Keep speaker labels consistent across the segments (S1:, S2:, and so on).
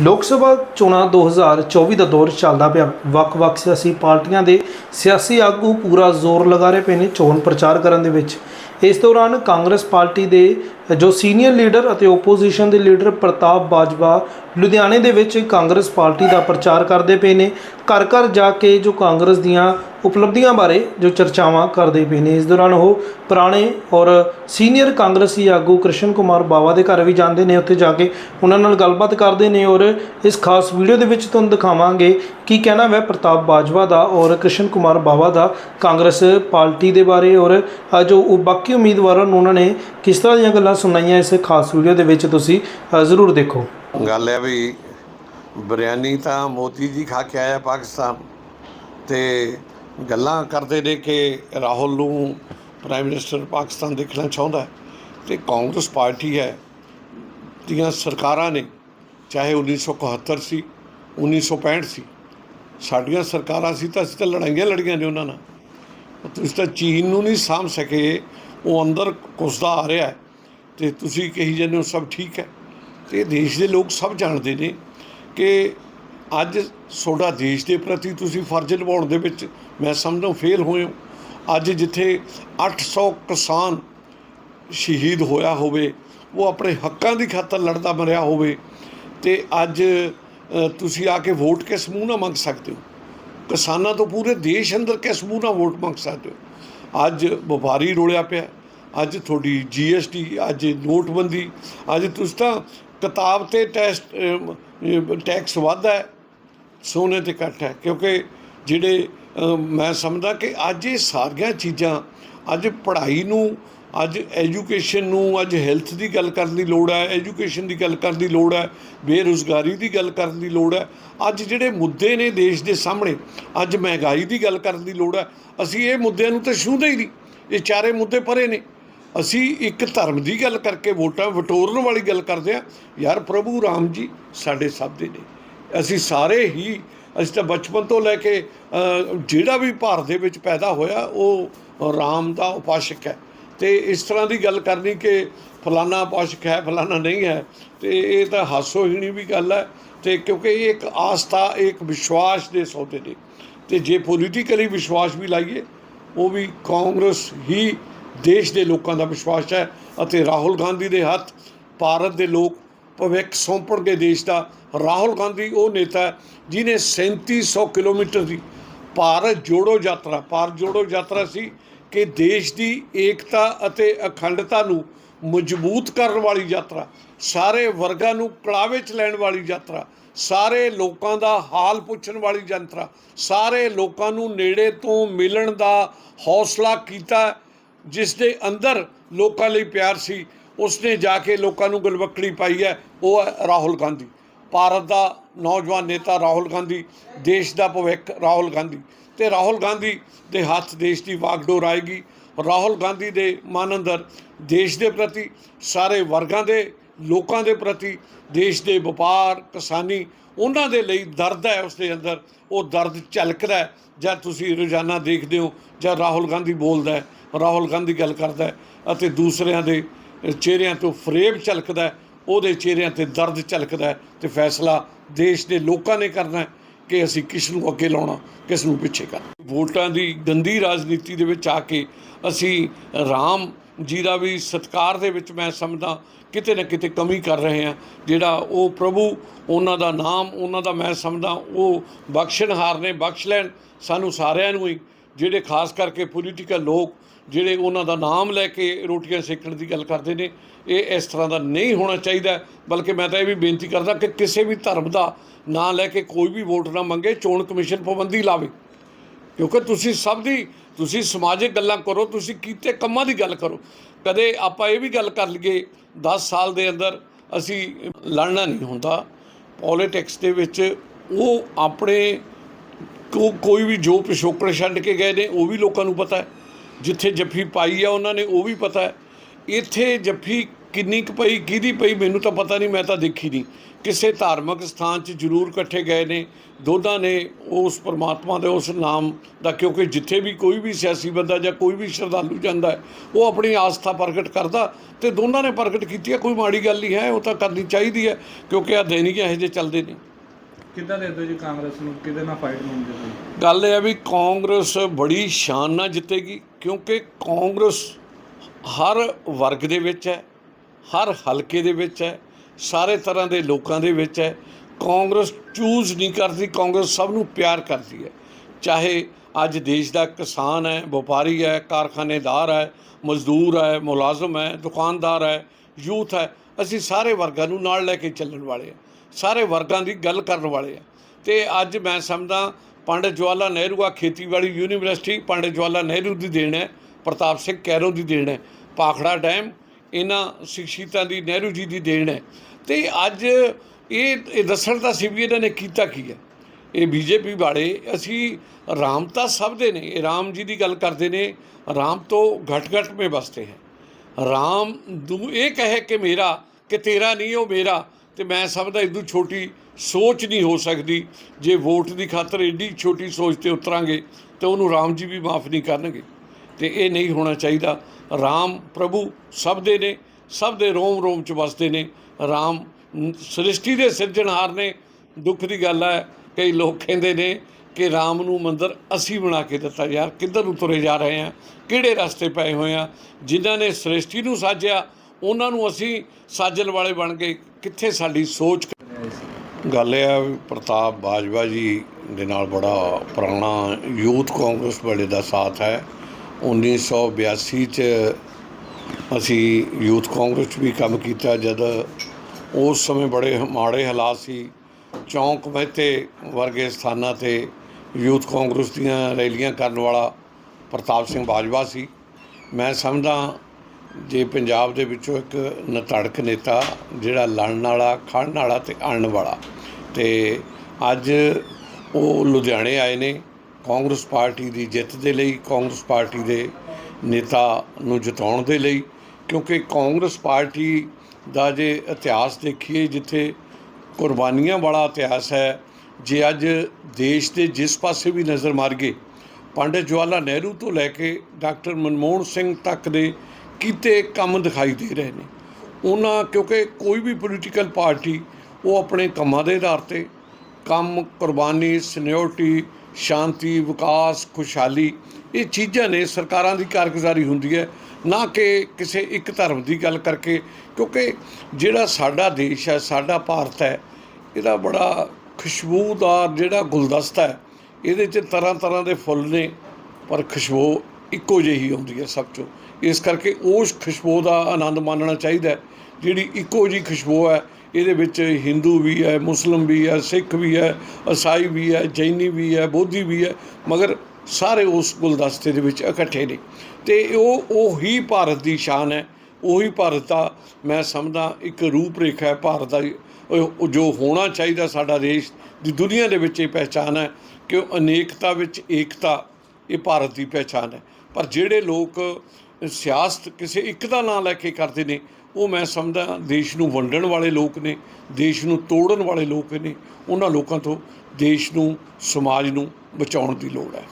S1: ਲੋਕ ਸਭਾ ਚੋਣਾਂ 2024 ਦਾ ਦੌਰ ਚੱਲਦਾ ਪਿਆ। ਵੱਖ-ਵੱਖ ਸਿਆਸੀ ਪਾਰਟੀਆਂ ਦੇ ਸਿਆਸੀ ਆਗੂ ਪੂਰਾ ਜ਼ੋਰ ਲਗਾ ਰਹੇ ਪਏ ਨੇ ਚੋਣ ਪ੍ਰਚਾਰ ਕਰਨ ਦੇ ਵਿੱਚ। ਇਸ ਦੌਰਾਨ ਕਾਂਗਰਸ ਪਾਰਟੀ ਦੇ ਜੋ ਸੀਨੀਅਰ ਲੀਡਰ ਅਤੇ ਓਪੋਜੀਸ਼ਨ ਦੇ ਲੀਡਰ ਪ੍ਰਤਾਪ ਬਾਜਵਾ ਲੁਧਿਆਣੇ ਦੇ ਵਿੱਚ ਕਾਂਗਰਸ ਪਾਰਟੀ ਦਾ ਪ੍ਰਚਾਰ ਕਰਦੇ ਪਏ ਨੇ। ਘਰ ਘਰ ਜਾ ਕੇ ਜੋ ਕਾਂਗਰਸ ਦੀਆਂ ਉਪਲਬਧੀਆਂ ਬਾਰੇ ਜੋ ਚਰਚਾਵਾਂ ਕਰਦੇ ਪਏ ਨੇ, ਇਸ ਦੌਰਾਨ ਉਹ ਪੁਰਾਣੇ ਔਰ ਸੀਨੀਅਰ ਕਾਂਗਰਸੀ ਆਗੂ ਕ੍ਰਿਸ਼ਨ ਕੁਮਾਰ ਬਾਵਾ ਦੇ ਘਰ ਵੀ ਜਾਂਦੇ ਨੇ, ਉੱਥੇ ਜਾ ਕੇ ਉਹਨਾਂ ਨਾਲ ਗੱਲਬਾਤ ਕਰਦੇ ਨੇ ਔਰ ਇਸ ਖਾਸ ਵੀਡੀਓ ਦੇ ਵਿੱਚ ਤੁਹਾਨੂੰ ਦਿਖਾਵਾਂਗੇ ਕੀ ਕਹਿਣਾ ਹੈ ਪ੍ਰਤਾਪ ਬਾਜਵਾ ਦਾ ਔਰ ਕ੍ਰਿਸ਼ਨ ਕੁਮਾਰ ਬਾਵਾ ਦਾ ਕਾਂਗਰਸ ਪਾਰਟੀ ਦੇ ਬਾਰੇ ਔਰ ਜੋ ਉਹ ਬਾਕੀ ਉਮੀਦਵਾਰਾਂ ਨੂੰ ਉਹਨਾਂ ਨੇ ਕਿਸ ਤਰ੍ਹਾਂ ਦੀਆਂ ਗੱਲਾਂ ਸੁਣਾਈਆਂ ਇਸ ਖਾਸ ਵੀਡੀਓ ਦੇ ਵਿੱਚ ਤੁਸੀਂ ਅ, ਜ਼ਰੂਰ ਦੇਖੋ।
S2: ਗੱਲ ਹੈ ਵੀ ਬਿਰਿਆਨੀ ਤਾਂ ਮੋਦੀ ਜੀ ਖਾ ਕੇ ਆਇਆ ਪਾਕਿਸਤਾਨ ਤੇ ਗੱਲਾਂ ਕਰਦੇ ਨੇ ਕਿ ਰਾਹੁਲ ਨੂੰ ਪ੍ਰਾਈਮ ਮਿਨਿਸਟਰ ਪਾਕਿਸਤਾਨ ਦੇਖਣਾ ਚਾਹੁੰਦਾ ਹੈ ਤੇ ਕਾਂਗਰਸ ਪਾਰਟੀ ਹੈ ਦੀਆਂ ਸਰਕਾਰਾਂ ਨੇ ਚਾਹੇ 1971 ਸੀ 1965 ਸੀ ਸਾਡੀਆਂ ਸਰਕਾਰਾਂ ਸੀ ਤਾਂ ਅਸੀਂ ਤਾਂ ਲੜਾਈਆਂ ਲੜੀਆਂ ਨੇ ਉਹਨਾਂ ਨਾਲ। ਤੁਸੀਂ ਤਾਂ ਚੀਨ ਨੂੰ ਨਹੀਂ ਸਾਂਭ ਸਕੇ ਉਹ ਅੰਦਰ ਘੁਸਦਾ ਆ ਰਿਹਾ ਹੈ ਤੇ ਤੁਸੀਂ ਕਹੀ ਜਾਂਦੇ ਹੋ ਸਭ ਠੀਕ ਹੈ। ਤੇ ਦੇਸ਼ ਦੇ ਲੋਕ ਸਭ ਜਾਣਦੇ ਨੇ ਕਿ ਅੱਜ ਤੁਹਾਡਾ ਦੇਸ਼ ਦੇ ਪ੍ਰਤੀ ਤੁਸੀਂ ਫਰਜ਼ ਨਿਭਾਉਣ ਦੇ ਵਿੱਚ ਮੈਂ ਸਮਝਦਾ ਫੇਲ ਹੋਏ ਹੋ। ਅੱਜ ਜਿੱਥੇ 800 ਕਿਸਾਨ ਸ਼ਹੀਦ ਹੋਇਆ ਹੋਵੇ, ਉਹ ਆਪਣੇ ਹੱਕਾਂ ਦੀ ਖਾਤਰ ਲੜਦਾ ਮਰਿਆ ਹੋਵੇ ਤੇ ਅੱਜ ਤੁਸੀਂ ਆ ਕੇ ਵੋਟ ਕਿਸ ਮੂੰਹ ਨਾਲ ਮੰਗ ਸਕਦੇ ਹੋ? ਕਿਸਾਨਾਂ ਤੋਂ ਪੂਰੇ ਦੇਸ਼ ਅੰਦਰ ਕਿਸ ਮੂੰਹ ਨਾਲ ਵੋਟ ਮੰਗ ਸਕਦੇ ਹੋ? ਅੱਜ ਵਪਾਰੀ ਰੋਲਿਆ ਪਿਆ। ਅੱਜ ਤੁਹਾਡੀ ਜੀਐਸਟੀ ਅੱਜ ਨੋਟਬੰਦੀ, ਅੱਜ ਤੁਸੀਂ ਤਾਂ ਕਿਤਾਬ ਤੇ ਟੈਸਟ ਟੈਕਸ ਵੱਧ ਹੈ, ਸੋਨੇ ਤੇ ਘੱਟ ਹੈ, ਕਿਉਂਕਿ ਜਿਹੜੇ ਮੈਂ ਸਮਝਦਾ ਕਿ ਅੱਜ ਇਹ ਸਾਰੀਆਂ ਚੀਜ਼ਾਂ, ਅੱਜ ਪੜ੍ਹਾਈ ਨੂੰ ਅੱਜ ਐਜੂਕੇਸ਼ਨ ਨੂੰ ਅੱਜ ਹੈਲਥ ਦੀ ਗੱਲ ਕਰਨ ਦੀ ਲੋੜ ਹੈ, ਐਜੂਕੇਸ਼ਨ ਦੀ ਗੱਲ ਕਰਨ ਦੀ ਲੋੜ ਹੈ, ਬੇਰੁਜ਼ਗਾਰੀ ਦੀ ਗੱਲ ਕਰਨ ਦੀ ਲੋੜ ਹੈ। ਅੱਜ ਜਿਹੜੇ ਮੁੱਦੇ ਨੇ ਦੇਸ਼ ਦੇ ਸਾਹਮਣੇ, ਅੱਜ ਮਹਿੰਗਾਈ ਦੀ ਗੱਲ ਕਰਨ ਦੀ ਲੋੜ ਹੈ। ਅਸੀਂ ਇਹ ਮੁੱਦਿਆਂ ਨੂੰ ਤਾਂ ਛੂਹਦੇ ਹੀ ਨਹੀਂ, ਇਹ ਚਾਰੇ ਮੁੱਦੇ ਪਰੇ ਨੇ। ਅਸੀਂ ਇੱਕ ਧਰਮ ਦੀ ਗੱਲ ਕਰਕੇ ਵੋਟਾਂ ਵਟੋਰਨ ਵਾਲੀ ਗੱਲ ਕਰਦੇ ਆ ਯਾਰ ਪ੍ਰਭੂ ਰਾਮ ਜੀ ਸਾਡੇ ਸਭ ਦੇ ਨੇ। ਅਸੀਂ ਸਾਰੇ ਹੀ, ਅਸੀਂ ਤਾਂ ਬਚਪਨ ਤੋਂ ਲੈ ਕੇ ਜਿਹੜਾ ਵੀ ਭਾਰਤ ਦੇ ਵਿੱਚ ਪੈਦਾ ਹੋਇਆ, ਉਹ ਰਾਮ ਦਾ ਉਪਾਸ਼ਕ ਹੈ। ਤੇ ਇਸ ਤਰ੍ਹਾਂ ਦੀ ਗੱਲ ਕਰਨੀ ਕਿ ਫਲਾਨਾ ਪਾਸ਼ਕ ਹੈ, ਫਲਾਨਾ ਨਹੀਂ ਹੈ, ਤੇ ਇਹ ਤਾਂ ਹਾਸੋਹੀਣੀ ਵੀ ਗੱਲ ਹੈ, ਤੇ ਕਿਉਂਕਿ ਇਹ ਇੱਕ ਆਸਥਾ ਇੱਕ ਵਿਸ਼ਵਾਸ ਦੇ ਸੌਦੇ ਨੇ। ਤੇ ਜੇ ਪੋਲੀਟੀਕਲੀ ਵਿਸ਼ਵਾਸ ਵੀ ਲਾਈਏ, ਉਹ ਵੀ ਕਾਂਗਰਸ ਹੀ ਦੇਸ਼ ਦੇ ਲੋਕਾਂ ਦਾ ਵਿਸ਼ਵਾਸ ਹੈ ਅਤੇ ਰਾਹੁਲ ਗਾਂਧੀ ਦੇ ਹੱਥ ਭਾਰਤ ਦੇ ਲੋਕ ਭਵਿੱਖ ਸੌਂਪਣਗੇ ਦੇਸ਼ ਦਾ। ਰਾਹੁਲ ਗਾਂਧੀ ਉਹ ਨੇਤਾ ਹੈ ਜਿਨੇ 3700 ਕਿਲੋਮੀਟਰ ਦੀ ਭਾਰਤ ਜੋੜੋ ਯਾਤਰਾ, ਭਾਰਤ ਜੋੜੋ ਯਾਤਰਾ ਸੀ ਕਿ ਦੇਸ਼ ਦੀ ਏਕਤਾ ਅਤੇ ਅਖੰਡਤਾ ਨੂੰ ਮਜ਼ਬੂਤ ਕਰਨ ਵਾਲੀ ਯਾਤਰਾ, ਸਾਰੇ ਵਰਗਾਂ ਨੂੰ ਕਲਾਵੇ ਚ ਲੈਣ ਵਾਲੀ ਯਾਤਰਾ, ਸਾਰੇ ਲੋਕਾਂ ਦਾ ਹਾਲ ਪੁੱਛਣ ਵਾਲੀ ਯਾਤਰਾ, ਸਾਰੇ ਲੋਕਾਂ ਨੂੰ ਨੇੜੇ ਤੋਂ ਮਿਲਣ ਦਾ ਹੌਸਲਾ ਕੀਤਾ, ਜਿਸ ਦੇ ਅੰਦਰ ਲੋਕਾਂ ਲਈ ਪਿਆਰ ਸੀ, ਉਸਨੇ ਜਾ ਕੇ ਲੋਕਾਂ ਨੂੰ ਗਲਵੱਕੜੀ ਪਾਈ ਹੈ, ਉਹ ਹੈ ਰਾਹੁਲ ਗਾਂਧੀ। ਭਾਰਤ ਦਾ ਨੌਜਵਾਨ ਨੇਤਾ ਰਾਹੁਲ ਗਾਂਧੀ, ਦੇਸ਼ ਦਾ ਭਵਿੱਖ ਰਾਹੁਲ ਗਾਂਧੀ। ਤੇ ਰਾਹੁਲ ਗਾਂਧੀ ਦੇ ਹੱਥ ਦੇਸ਼ ਦੀ ਵਾਗਡੋਰ ਆਏਗੀ। ਰਾਹੁਲ ਗਾਂਧੀ ਦੇ ਮਨ ਅੰਦਰ ਦੇਸ਼ ਦੇ ਪ੍ਰਤੀ, ਸਾਰੇ ਵਰਗਾਂ ਦੇ, ਲੋਕਾਂ ਦੇ ਪ੍ਰਤੀ, ਦੇਸ਼ ਦੇ ਵਪਾਰ, ਕਿਸਾਨੀ, ਉਹਨਾਂ ਦੇ ਲਈ ਦਰਦ ਹੈ ਉਸ ਦੇ ਅੰਦਰ। ਉਹ ਦਰਦ ਝਲਕਦਾ ਹੈ। ਜਦ ਤੁਸੀਂ ਰੋਜ਼ਾਨਾ ਦੇਖਦੇ ਹੋ ਜਦ ਰਾਹੁਲ ਗਾਂਧੀ ਬੋਲਦਾ ਹੈ, ਰਾਹੁਲ ਗਾਂਧੀ ਗੱਲ ਕਰਦਾ ਹੈ ਅਤੇ ਦੂਸਰਿਆਂ ਦੇ ਚਿਹਰਿਆਂ ਤੋਂ ਫਰੇਬ ਝਲਕਦਾ ਹੈ। ਉਹਦੇ ਚਿਹਰਿਆਂ ਤੇ ਦਰਦ ਝਲਕਦਾ ਹੈ ਤੇ ਫੈਸਲਾ ਦੇਸ਼ ਦੇ ਲੋਕਾਂ ਨੇ ਕਰਨਾ ਹੈ ਕਿ ਅਸੀਂ ਕਿਸ ਨੂੰ ਅੱਗੇ ਲਾਉਣਾ, ਕਿਸ ਨੂੰ ਪਿੱਛੇ ਕਰਨਾ। ਵੋਟਾਂ ਦੀ ਗੰਦੀ ਰਾਜਨੀਤੀ ਦੇ ਵਿੱਚ ਆ ਕੇ ਅਸੀਂ ਰਾਮ ਜੀ ਦਾ ਵੀ ਸਤਕਾਰ ਦੇ ਵਿੱਚ ਮੈਂ ਸਮਝਦਾ ਕਿਤੇ ਨਾ ਕਿਤੇ ਕਮੀ ਕਰ ਰਹੇ ਹਾਂ। ਜਿਹੜਾ ਉਹ ਪ੍ਰਭੂ, ਉਹਨਾਂ ਦਾ ਨਾਮ, ਉਹਨਾਂ ਦਾ ਮੈਂ ਸਮਝਦਾ, ਉਹ ਬਖਸ਼ਣਹਾਰ ਨੇ, ਬਖਸ਼ ਲੈਣ ਸਾਨੂੰ ਸਾਰਿਆਂ ਨੂੰ ਹੀ, ਜਿਹੜੇ ਖਾਸ ਕਰਕੇ ਪੋਲੀਟੀਕਲ ਲੋਕ ਜਿਹੜੇ ਉਹਨਾਂ ਦਾ ਨਾਮ ਲੈ ਕੇ ਰੋਟੀਆਂ ਸੇਕਣ ਦੀ ਗੱਲ ਕਰਦੇ ਨੇ, ਇਹ ਇਸ ਤਰ੍ਹਾਂ ਦਾ ਨਹੀਂ ਹੋਣਾ ਚਾਹੀਦਾ। ਬਲਕਿ ਮੈਂ ਤਾਂ ਇਹ ਵੀ ਬੇਨਤੀ ਕਰਦਾ ਕਿ ਕਿਸੇ ਵੀ ਧਰਮ ਦਾ ਨਾਂ ਲੈ ਕੇ ਕੋਈ ਵੀ ਵੋਟ ਨਾ ਮੰਗੇ, ਚੋਣ ਕਮਿਸ਼ਨ ਪਾਬੰਦੀ ਲਾਵੇ। ਕਿਉਂਕਿ ਤੁਸੀਂ ਸਭ ਦੀ, ਤੁਸੀਂ ਸਮਾਜਿਕ ਗੱਲਾਂ ਕਰੋ, ਤੁਸੀਂ ਕੀਤੇ ਕੰਮਾਂ ਦੀ ਗੱਲ ਕਰੋ। ਕਦੇ ਆਪਾਂ ਇਹ ਵੀ ਗੱਲ ਕਰ ਲਈਏ 10 ਸਾਲ ਦੇ ਅੰਦਰ ਅਸੀਂ ਲੜਨਾ ਨਹੀਂ ਹੁੰਦਾ। ਪੋਲਿਟਿਕਸ ਦੇ ਵਿੱਚ ਉਹ ਆਪਣੇ ਕੋਈ ਵੀ ਜੋ ਪਿਛੋਕੜ ਛੱਡ ਕੇ ਗਏ ਨੇ, ਉਹ ਵੀ ਲੋਕਾਂ ਨੂੰ ਪਤਾ ਹੈ। ਜਿੱਥੇ ਜੱਫੀ ਪਾਈ ਆ, ਉਹਨਾਂ ਨੇ ਉਹ ਵੀ ਪਤਾ ਹੈ। ਇੱਥੇ ਜੱਫੀ ਕਿੰਨੀ ਕੁ ਪਈ, ਕਿਹਦੀ ਪਈ, ਮੈਨੂੰ ਤਾਂ ਪਤਾ ਨਹੀਂ, ਮੈਂ ਤਾਂ ਦੇਖੀ ਨਹੀਂ। ਕਿਸੇ ਧਾਰਮਿਕ ਸਥਾਨ 'ਚ ਜ਼ਰੂਰ ਇਕੱਠੇ ਗਏ ਨੇ ਦੋਨਾਂ ਨੇ ਉਸ ਪਰਮਾਤਮਾ ਦੇ ਉਸ ਨਾਮ ਦਾ, ਕਿਉਂਕਿ ਜਿੱਥੇ ਵੀ ਕੋਈ ਵੀ ਸਿਆਸੀ ਬੰਦਾ ਜਾਂ ਕੋਈ ਵੀ ਸ਼ਰਧਾਲੂ ਜਾਂਦਾ ਹੈ, ਉਹ ਆਪਣੀ ਆਸਥਾ ਪ੍ਰਗਟ ਕਰਦਾ ਤੇ ਦੋਨਾਂ ਨੇ ਪ੍ਰਗਟ ਕੀਤੀ ਹੈ, ਕੋਈ ਮਾੜੀ ਗੱਲ ਨਹੀਂ ਹੈ, ਉਹ ਤਾਂ ਕਰਨੀ ਚਾਹੀਦੀ ਹੈ, ਕਿਉਂਕਿ ਆ ਦੈਨਿਕ ਇਹੋ ਜਿਹੇ ਚੱਲਦੇ ਨੇ।
S3: ਕਿੱਦਾਂ ਦੇ ਦਿਓ ਜੀ ਕਾਂਗਰਸ ਨੂੰ? ਕਿਹਦੇ ਨਾਲ ਫਾਈਟ ਮੰਨਦੇ ਹੋ
S2: ਗੱਲ ਇਹ ਹੈ ਵੀ ਕਾਂਗਰਸ ਬੜੀ ਸ਼ਾਨ ਨਾਲ ਜਿੱਤੇਗੀ, ਕਿਉਂਕਿ ਕਾਂਗਰਸ ਹਰ ਵਰਗ ਦੇ ਵਿੱਚ ਹੈ, ਹਰ ਹਲਕੇ ਦੇ ਵਿੱਚ ਹੈ, ਸਾਰੇ ਤਰ੍ਹਾਂ ਦੇ ਲੋਕਾਂ ਦੇ ਵਿੱਚ ਹੈ। ਕਾਂਗਰਸ ਚੂਜ਼ ਨਹੀਂ ਕਰਦੀ, ਕਾਂਗਰਸ ਸਭ ਨੂੰ ਪਿਆਰ ਕਰਦੀ ਹੈ। ਚਾਹੇ ਅੱਜ ਦੇਸ਼ ਦਾ ਕਿਸਾਨ ਹੈ, ਵਪਾਰੀ ਹੈ, ਕਾਰਖਾਨੇਦਾਰ ਹੈ, ਮਜ਼ਦੂਰ ਹੈ, ਮੁਲਾਜ਼ਮ ਹੈ, ਦੁਕਾਨਦਾਰ ਹੈ, ਯੂਥ ਹੈ, ਅਸੀਂ ਸਾਰੇ ਵਰਗਾਂ ਨੂੰ ਨਾਲ ਲੈ ਕੇ ਚੱਲਣ ਵਾਲੇ ਹਾਂ। ਸਾਰੇ ਵਰਗਾਂ ਦੀ ਗੱਲ ਕਰਨ ਵਾਲੇ ਆ। ਤੇ ਅੱਜ ਮੈਂ ਸਮਝਦਾ ਪੰਡਿਤ ਜਵਾਹਰ ਨਹਿਰੂ ਆ, ਖੇਤੀਬਾੜੀ ਯੂਨੀਵਰਸਿਟੀ ਪੰਡਿਤ ਜਵਾਹਰ ਨਹਿਰੂ ਦੀ ਦੇਣ ਹੈ, ਪ੍ਰਤਾਪ ਸਿੰਘ ਕੈਰੋ ਦੀ ਦੇਣ ਹੈ, ਪਾਖੜਾ ਡੈਮ, ਇਹਨਾਂ ਸ਼ਖਸੀਅਤਾਂ ਦੀ ਨਹਿਰੂ ਜੀ ਦੀ ਦੇਣ ਹੈ। ਤੇ ਅੱਜ ਇਹ ਇਹ ਦੱਸਣ ਦਾ ਸੀ ਵੀ ਇਹਨਾਂ ਨੇ ਕੀਤਾ ਕੀ ਹੈ। ਇਹ ਬੀਜੇਪੀ ਵਾਲੇ, ਅਸੀਂ ਰਾਮ ਤਾਂ ਸਭ ਦੇ ਨੇ, ਇਹ ਰਾਮ ਜੀ ਦੀ ਗੱਲ ਕਰਦੇ ਨੇ, ਰਾਮ ਤੋਂ ਘਟ ਘਟ ਮੇ ਬਸਤੇ ਹੈ। ਰਾਮ ਨੂੰ ਇਹ ਕਹੇ ਕਿ ਮੇਰਾ, ਕਿ ਤੇਰਾ ਨਹੀਂ, ਉਹ ਮੇਰਾ ਤੇ ਮੈਂ ਸਮਝਦਾ ਇਦੋਂ ਛੋਟੀ ਸੋਚ ਨਹੀਂ ਹੋ ਸਕਦੀ। ਜੇ ਵੋਟ ਦੀ ਖਾਤਰ ਏਡੀ ਛੋਟੀ ਸੋਚ ਤੇ ਉਤਰਾਂਗੇ, ਤੇ ਉਹਨੂੰ ਰਾਮ ਜੀ ਵੀ ਮਾਫ ਨਹੀਂ ਕਰਨਗੇ। ਤੇ ਇਹ ਨਹੀਂ ਹੋਣਾ ਚਾਹੀਦਾ। ਰਾਮ ਪ੍ਰਭੂ ਸਭ ਦੇ ਨੇ, ਸਭ ਦੇ ਰੋਮ ਰੋਮ ਚ ਵਸਦੇ ਨੇ। ਰਾਮ ਸ੍ਰਿਸ਼ਟੀ ਦੇ ਸਿਰਜਣਹਾਰ ਨੇ। ਦੁੱਖ ਦੀ ਗੱਲ ਹੈ ਕਈ ਲੋਕ ਕਹਿੰਦੇ ਨੇ ਕਿ ਰਾਮ ਨੂੰ ਮੰਦਰ ਅਸੀਂ ਬਣਾ ਕੇ ਦਿੱਤਾ। ਯਾਰ ਕਿੱਧਰ ਨੂੰ ਤੁਰੇ ਜਾ ਰਹੇ ਆ? ਕਿਹੜੇ ਰਸਤੇ ਪਏ ਹੋਏ ਆ? ਜਿਨ੍ਹਾਂ ਨੇ ਸ੍ਰਿਸ਼ਟੀ ਨੂੰ ਸਾਜਿਆ ਉਹਨਾਂ ਨੂੰ ਅਸੀਂ ਸਾਜਲ ਵਾਲੇ ਬਣ ਕੇ ਕਿੱਥੇ ਸਾਡੀ ਸੋਚ ਗੱਲ ਇਹ ਆ ਵੀ ਪ੍ਰਤਾਪ ਬਾਜਵਾ ਜੀ ਦੇ ਨਾਲ ਬੜਾ ਪੁਰਾਣਾ ਯੂਥ ਕਾਂਗਰਸ ਵਾਲੇ ਦਾ ਸਾਥ ਹੈ। 1982 ਚ ਅਸੀਂ ਯੂਥ ਕਾਂਗਰਸ 'ਚ ਵੀ ਕੰਮ ਕੀਤਾ, ਜਦ ਉਸ ਸਮੇਂ ਬੜੇ ਮਾੜੇ ਹਾਲਾਤ ਸੀ। ਚੌਂਕ ਮਹਿਤੇ ਵਰਗੇ ਸਥਾਨਾਂ ਤੇ ਯੂਥ ਕਾਂਗਰਸ ਦੀਆਂ ਰੈਲੀਆਂ ਕਰਨ ਵਾਲਾ ਪ੍ਰਤਾਪ ਸਿੰਘ ਬਾਜਵਾ ਸੀ। ਮੈਂ ਸਮਝਦਾ ਜੇ ਪੰਜਾਬ ਦੇ ਵਿੱਚੋਂ ਇੱਕ ਨਤੜਕ ਨੇਤਾ ਜਿਹੜਾ ਲੜਨ ਵਾਲਾ, ਖੜਨ ਵਾਲਾ ਤੇ ਅੜਨ ਵਾਲਾ, ਤੇ ਅੱਜ ਉਹ ਲੁਧਿਆਣੇ ਆਏ ਨੇ। ਕਾਂਗਰਸ ਪਾਰਟੀ ਦੀ ਜਿੱਤ ਦੇ ਲਈ, ਕਾਂਗਰਸ ਪਾਰਟੀ ਦੇ ਨੇਤਾ ਨੂੰ ਜਿਤਾਉਣ ਦੇ ਲਈ, ਕਿਉਂਕਿ ਕਾਂਗਰਸ ਪਾਰਟੀ ਦਾ ਜੇ ਇਤਿਹਾਸ ਦੇਖੀਏ, ਜਿੱਥੇ ਕੁਰਬਾਨੀਆਂ ਵਾਲਾ ਇਤਿਹਾਸ ਹੈ, ਜੇ ਅੱਜ ਦੇਸ਼ ਦੇ ਜਿਸ ਪਾਸੇ ਵੀ ਨਜ਼ਰ ਮਾਰ ਗਏ ਪੰਡਿਤ ਜਵਾਹਰ ਨਹਿਰੂ ਤੋਂ ਲੈ ਕੇ ਡਾਕਟਰ ਮਨਮੋਹਨ ਸਿੰਘ ਤੱਕ ਦੇ ਕੀਤੇ ਕੰਮ ਦਿਖਾਈ ਦੇ ਰਹੇ ਨੇ। ਉਹਨਾਂ ਕਿਉਂਕਿ ਕੋਈ ਵੀ ਪੋਲੀਟੀਕਲ ਪਾਰਟੀ ਉਹ ਆਪਣੇ ਕੰਮਾਂ ਦੇ ਆਧਾਰ ਤੇ ਕੰਮ, ਕੁਰਬਾਨੀ ਸੀਨੀਅਰਟੀ ਸ਼ਾਂਤੀ, ਵਿਕਾਸ, ਖੁਸ਼ਹਾਲੀ ਇਹ ਚੀਜ਼ਾਂ ਨੇ ਸਰਕਾਰਾਂ ਦੀ ਕਾਰਗੁਜ਼ਾਰੀ ਹੁੰਦੀ ਹੈ। ਨਾ ਕਿ ਕਿਸੇ ਇੱਕ ਧਰਮ ਦੀ ਗੱਲ ਕਰਕੇ ਕਿਉਂਕਿ ਜਿਹੜਾ ਸਾਡਾ ਦੇਸ਼ ਹੈ, ਸਾਡਾ ਭਾਰਤ ਹੈ, ਇਹਦਾ ਬੜਾ ਖੁਸ਼ਬੂਦਾਰ ਜਿਹੜਾ ਗੁਲਦਸਤਾ ਹੈ, ਇਹਦੇ 'ਚ ਤਰ੍ਹਾਂ ਤਰ੍ਹਾਂ ਦੇ ਫੁੱਲ ਨੇ, ਪਰ ਖੁਸ਼ਬੂ ਇੱਕੋ ਜਿਹੀ ਆਉਂਦੀ ਹੈ ਸਭ 'ਚੋਂ। ਇਸ ਕਰਕੇ ਉਸ ਖੁਸ਼ਬੂ ਦਾ ਆਨੰਦ ਮਾਣਨਾ ਚਾਹੀਦਾ ਜਿਹੜੀ ਇੱਕੋ ਜਿਹੀ ਖੁਸ਼ਬੂ ਹੈ, ਇਹਦੇ ਵਿੱਚ ਹਿੰਦੂ ਵੀ ਹੈ, ਮੁਸਲਮ ਵੀ ਹੈ, ਸਿੱਖ ਵੀ ਹੈ ਈਸਾਈ ਵੀ ਹੈ, ਜੈਨੀ ਵੀ ਹੈ, ਬੋਧੀ ਵੀ ਹੈ, ਮਗਰ ਸਾਰੇ ਉਸ ਗੁਲਦਸਤੇ ਦੇ ਵਿੱਚ ਇਕੱਠੇ ਨੇ। ਤੇ ਉਹ, ਉਹੀ ਭਾਰਤ ਦੀ ਸ਼ਾਨ ਹੈ। ਉਹੀ ਭਾਰਤ ਦਾ ਮੈਂ ਸਮਝਦਾ ਇੱਕ ਰੂਪ ਰੇਖਾ ਹੈ ਭਾਰਤ ਦਾ। ਜੋ ਹੋਣਾ ਚਾਹੀਦਾ ਸਾਡਾ ਦੇਸ਼ ਦੀ ਦੁਨੀਆ ਦੇ ਵਿੱਚ ਇਹ ਪਹਿਚਾਨ ਹੈ ਕਿ ਉਹ ਅਨੇਕਤਾ ਵਿੱਚ ਏਕਤਾ, ਇਹ ਭਾਰਤ ਦੀ ਪਹਿਚਾਨ ਹੈ। ਪਰ ਜਿਹੜੇ ਲੋਕ ਸਿਆਸਤ ਕਿਸੇ ਇੱਕ ਦਾ ਨਾਂ ਲੈ ਕੇ ਕਰਦੇ ਨੇ, ਉਹ ਮੈਂ ਸਮਝਦਾ ਦੇਸ਼ ਨੂੰ ਵੰਡਣ ਵਾਲੇ ਲੋਕ ਨੇ, ਦੇਸ਼ ਨੂੰ ਤੋੜਨ ਵਾਲੇ ਲੋਕ ਨੇ, ਉਹਨਾਂ ਲੋਕਾਂ ਤੋਂ ਦੇਸ਼ ਨੂੰ, ਸਮਾਜ ਨੂੰ ਬਚਾਉਣ ਦੀ ਲੋੜ ਹੈ।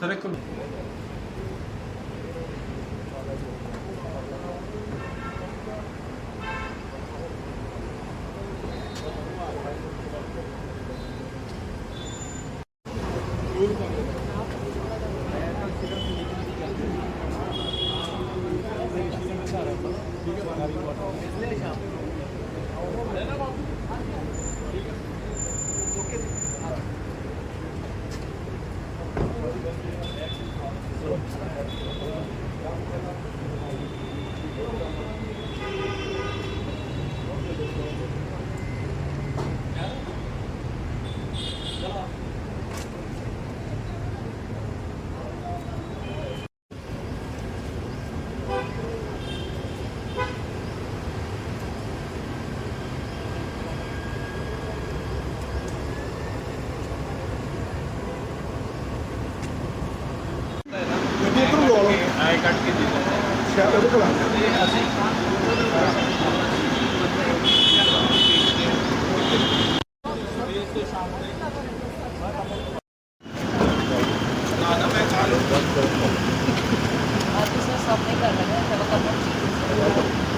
S3: 没对
S4: 象。有人了吗？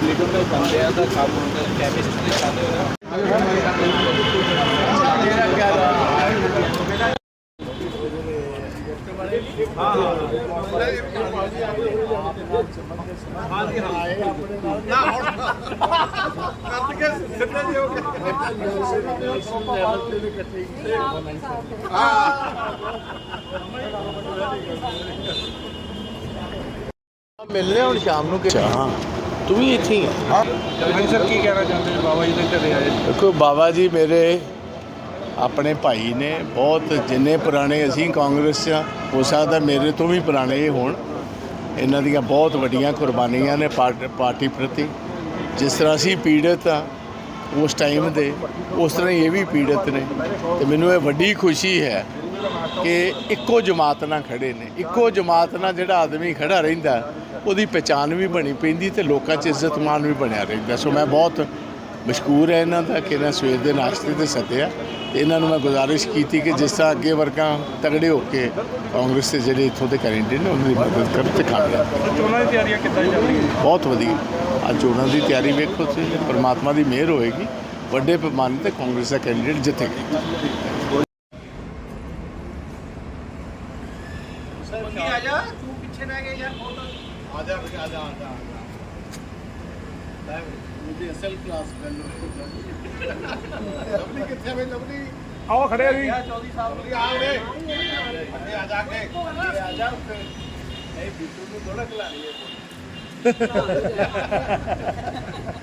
S3: लिटों में बंदे का काम होता है केमिस्ट्री खाते हो
S2: ਹਾਂ
S5: ਮਿਲਨੇ ਹੁਣ ਸ਼ਾਮ ਨੂੰ ਕਿ ਹਾਂ ਤੂੰ ਵੀ ਇੱਥੇ ਹੀ ਹੈ
S3: ਹਾਂਜੀ ਸਰ ਕੀ ਕਹਿਣਾ ਚਾਹੁੰਦੇ ਹੋ ਬਾਬਾ ਜੀ ਦੇ ਘਰੇ ਆਏ।
S5: ਦੇਖੋ ਬਾਬਾ ਜੀ ਮੇਰੇ ਆਪਣੇ ਭਾਈ ਨੇ ਬਹੁਤ ਜਿੰਨੇ ਪੁਰਾਣੇ ਅਸੀਂ ਕਾਂਗਰਸ 'ਚ ਹਾਂ, ਹੋ ਸਕਦਾ ਮੇਰੇ ਤੋਂ ਵੀ ਪੁਰਾਣੇ ਹੋਣ। ਇਹਨਾਂ ਦੀਆਂ ਬਹੁਤ ਵੱਡੀਆਂ ਕੁਰਬਾਨੀਆਂ ਨੇ ਪਾਰਟ- ਪਾਰਟੀ ਪ੍ਰਤੀ। ਜਿਸ ਤਰ੍ਹਾਂ ਅਸੀਂ ਪੀੜਤ ਆ ਉਸ ਟਾਈਮ ਦੇ ਉਸ ਤਰ੍ਹਾਂ ਹੀ ਇਹ ਵੀ ਪੀੜਤ ਨੇ। ਤੇ ਮੈਨੂੰ ਇਹ ਵੱਡੀ ਖੁਸ਼ੀ ਹੈ ਕਿ ਇੱਕੋ ਜਮਾਤ ਨਾਲ ਖੜੇ ਨੇ। ਇੱਕੋ ਜਮਾਤ ਨਾਲ ਜਿਹੜਾ ਆਦਮੀ ਖੜਾ ਰਹਿੰਦਾ ਉਹਦੀ ਪਛਾਣ ਵੀ ਬਣੀ ਪੈਂਦੀ ਤੇ ਲੋਕਾਂ 'ਚ ਇੱਜ਼ਤ ਮਾਣ ਵੀ ਬਣਿਆ ਰਹਿੰਦਾ। ਸੋ ਮੈਂ ਬਹੁਤ ਮਸ਼ਕੂਰ ਹੈ ਇਹਨਾਂ ਦਾ ਕਿ ਇਹਨਾਂ ਸਵੇਰ ਦੇ ਨਾਸ਼ਤੇ ਤੇ ਸੱਦਿਆ। ਤੇ ਇਹਨਾਂ ਨੂੰ ਮੈਂ ਗੁਜ਼ਾਰਿਸ਼ ਕੀਤੀ ਕਿ ਜਿਸ ਤਰ੍ਹਾਂ ਅੱਗੇ ਵਰਕਾਂ ਤਗੜੇ ਹੋ ਕੇ ਕਾਂਗਰਸ ਦੇ ਜਿਹੜੇ ਇੱਥੋਂ ਦੇ ਕੈਂਡੀਡੇਟ ਨੇ ਉਹਨਾਂ ਦੀ ਮਦਦ ਕਰਨ ਤੇ ਕਾਮਯਾਬ
S3: ਚੋਣਾਂ ਦੀ ਤਿਆਰੀਆਂ ਕਿੱਦਾਂ ਚੱਲ ਰਹੀਆਂ?
S5: ਬਹੁਤ ਵਧੀਆ। ਅੱਜ ਚੋਣਾਂ ਦੀ ਤਿਆਰੀ ਵੇਖੋ ਤੁਸੀਂ ਪਰਮਾਤਮਾ ਦੀ ਮਿਹਰ ਹੋਏਗੀ। ਵੱਡੇ ਪੈਮਾਨੇ ਤੇ ਕਾਂਗਰਸ ਦਾ ਕੈਂਡੀਡੇਟ ਜਿੱਤੇਗਾ
S3: ਜੀ? అదే అదే అదే मुझे असल
S5: क्लास
S3: लवली कितने भाई लवली?
S4: आओ खड़े अभी
S3: चौधरी साहब? आ गए। आज आ गए नहीं बिट्टू को थोड़ा खिला रही है।